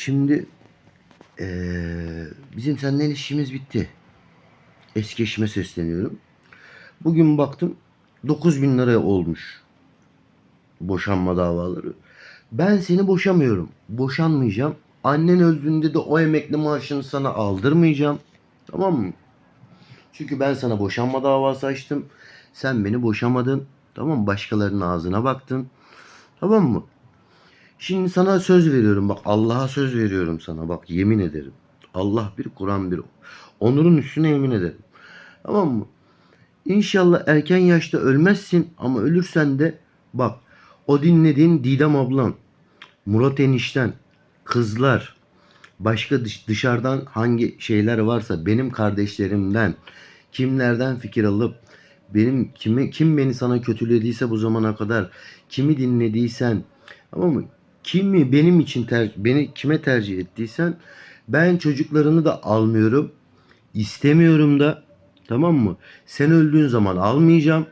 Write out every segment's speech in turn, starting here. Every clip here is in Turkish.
Şimdi eee, bizim seninle ilişkimiz bitti. Eski eşime sesleniyorum. Bugün baktım 9000 bin liraya olmuş boşanma davaları. Ben seni boşamıyorum. Boşanmayacağım. Annen öldüğünde de o emekli maaşını sana aldırmayacağım. Tamam mı? Çünkü ben sana boşanma davası açtım. Sen beni boşamadın. Tamam mı? Başkalarının ağzına baktın. Tamam mı? Şimdi sana söz veriyorum bak Allah'a söz veriyorum sana bak yemin ederim. Allah bir Kur'an bir. Onurun üstüne yemin ederim. Tamam mı? İnşallah erken yaşta ölmezsin ama ölürsen de bak o dinlediğin Didem ablan, Murat enişten, kızlar, başka dış- dışarıdan hangi şeyler varsa benim kardeşlerimden kimlerden fikir alıp benim kimi kim beni sana kötülediyse bu zamana kadar kimi dinlediysen tamam mı? Kimi benim için ter, beni kime tercih ettiysen ben çocuklarını da almıyorum. istemiyorum da tamam mı? Sen öldüğün zaman almayacağım.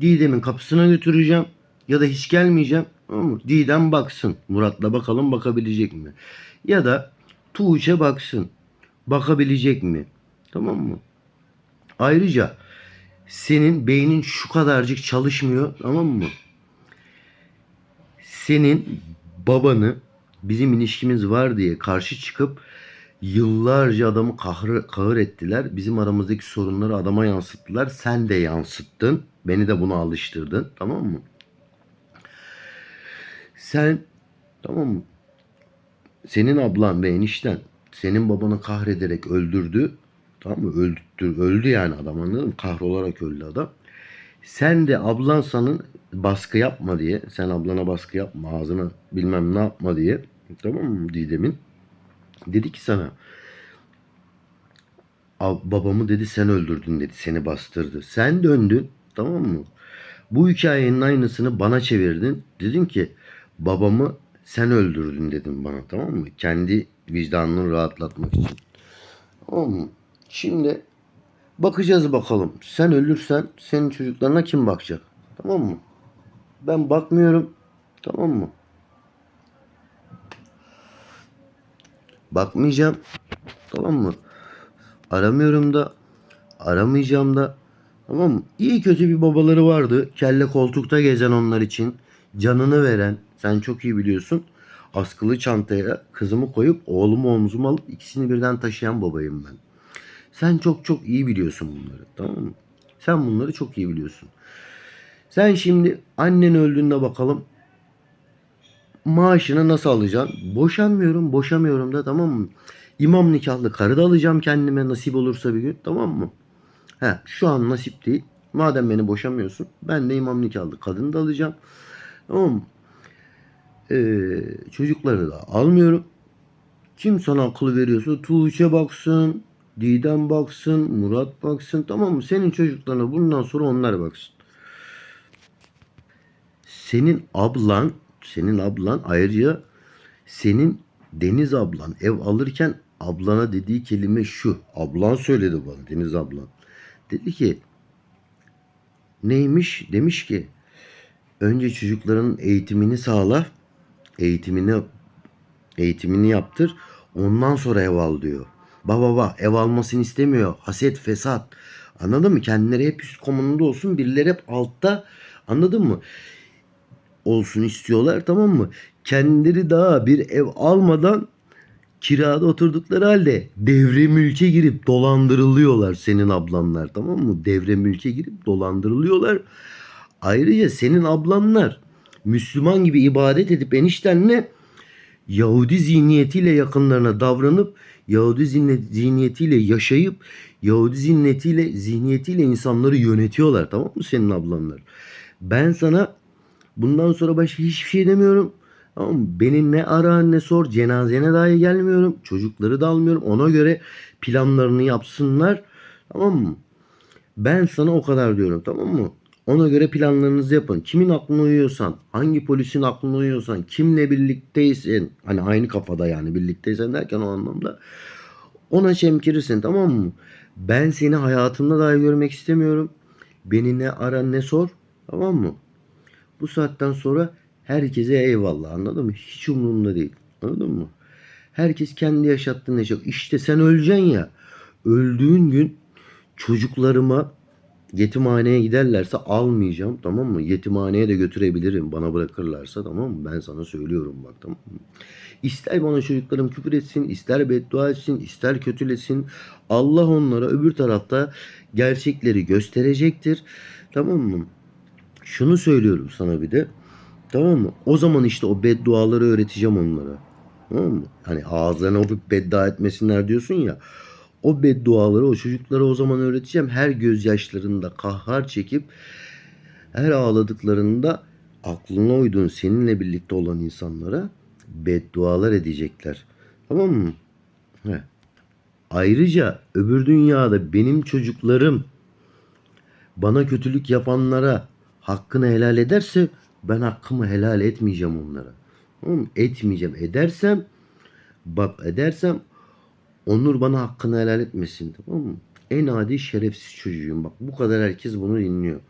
Didem'in kapısına götüreceğim ya da hiç gelmeyeceğim. Tamam mı? Didem baksın. Murat'la bakalım bakabilecek mi? Ya da Tuğçe baksın. Bakabilecek mi? Tamam mı? Ayrıca senin beynin şu kadarcık çalışmıyor tamam mı? Senin babanı bizim ilişkimiz var diye karşı çıkıp yıllarca adamı kahrı, kahır ettiler. Bizim aramızdaki sorunları adama yansıttılar. Sen de yansıttın. Beni de buna alıştırdın. Tamam mı? Sen tamam mı? Senin ablan ve enişten senin babanı kahrederek öldürdü. Tamam mı? Öldürdü, öldü yani adam anladın mı? Kahrolarak öldü adam. Sen de ablan sanın baskı yapma diye. Sen ablana baskı yapma ağzına bilmem ne yapma diye. Tamam mı Didem'in? Dedi ki sana "Ab- babamı dedi sen öldürdün dedi seni bastırdı. Sen döndün tamam mı? Bu hikayenin aynısını bana çevirdin. Dedin ki babamı sen öldürdün dedin bana tamam mı? Kendi vicdanını rahatlatmak için. Tamam mı? Şimdi bakacağız bakalım. Sen ölürsen senin çocuklarına kim bakacak? Tamam mı? Ben bakmıyorum. Tamam mı? Bakmayacağım. Tamam mı? Aramıyorum da aramayacağım da. Tamam mı? İyi kötü bir babaları vardı. Kelle koltukta gezen onlar için. Canını veren. Sen çok iyi biliyorsun. Askılı çantaya kızımı koyup oğlumu omzuma alıp ikisini birden taşıyan babayım ben. Sen çok çok iyi biliyorsun bunları. Tamam mı? Sen bunları çok iyi biliyorsun. Sen şimdi annen öldüğünde bakalım maaşını nasıl alacaksın? Boşanmıyorum, boşamıyorum da tamam mı? İmam nikahlı karı da alacağım kendime nasip olursa bir gün tamam mı? He, şu an nasip değil. Madem beni boşamıyorsun ben de imam nikahlı kadın da alacağım. Tamam mı? Ee, çocukları da almıyorum. Kim sana akıl veriyorsa Tuğçe baksın, Didem baksın, Murat baksın tamam mı? Senin çocuklarına bundan sonra onlar baksın. Senin ablan, senin ablan ayrıca senin Deniz ablan ev alırken ablana dediği kelime şu. Ablan söyledi bana Deniz ablan. Dedi ki neymiş? Demiş ki önce çocukların eğitimini sağla. Eğitimini eğitimini yaptır. Ondan sonra ev al diyor. Baba baba ev almasını istemiyor. Haset fesat. Anladın mı? Kendileri hep üst komanında olsun. Birileri hep altta. Anladın mı? olsun istiyorlar tamam mı? Kendileri daha bir ev almadan kirada oturdukları halde devre mülke girip dolandırılıyorlar senin ablanlar tamam mı? Devre mülke girip dolandırılıyorlar. Ayrıca senin ablanlar Müslüman gibi ibadet edip eniştenle Yahudi zihniyetiyle yakınlarına davranıp Yahudi zihni- zihniyetiyle yaşayıp Yahudi zihniyetiyle zihniyetiyle insanları yönetiyorlar tamam mı senin ablanlar? Ben sana Bundan sonra başka hiçbir şey demiyorum. Tamam mı? Beni ne ara ne sor. Cenazene dahi gelmiyorum. Çocukları da almıyorum. Ona göre planlarını yapsınlar. Tamam mı? Ben sana o kadar diyorum. Tamam mı? Ona göre planlarınızı yapın. Kimin aklına uyuyorsan, hangi polisin aklına uyuyorsan, kimle birlikteysen, hani aynı kafada yani birlikteysen derken o anlamda ona çemkirirsin tamam mı? Ben seni hayatımda dahi görmek istemiyorum. Beni ne ara ne sor. Tamam mı? Bu saatten sonra herkese eyvallah anladın mı? Hiç umurumda değil. Anladın mı? Herkes kendi yaşattığını yaşıyor. İşte sen öleceksin ya. Öldüğün gün çocuklarıma yetimhaneye giderlerse almayacağım tamam mı? Yetimhaneye de götürebilirim bana bırakırlarsa tamam mı? Ben sana söylüyorum bak tamam mı? İster bana çocuklarım küfür etsin, ister beddua etsin, ister kötülesin. Allah onlara öbür tarafta gerçekleri gösterecektir. Tamam mı? Şunu söylüyorum sana bir de. Tamam mı? O zaman işte o bedduaları öğreteceğim onlara. Tamam mı? Hani ağızlarına hopip beddua etmesinler diyorsun ya. O bedduaları o çocuklara o zaman öğreteceğim. Her gözyaşlarında kahhar çekip her ağladıklarında aklına uyduğun seninle birlikte olan insanlara beddualar edecekler. Tamam mı? He. Ayrıca öbür dünyada benim çocuklarım bana kötülük yapanlara hakkını helal ederse ben hakkımı helal etmeyeceğim onlara. Tamam mı? Etmeyeceğim. Edersem bak edersem Onur bana hakkını helal etmesin tamam mı? En adi şerefsiz çocuğum bak bu kadar herkes bunu dinliyor.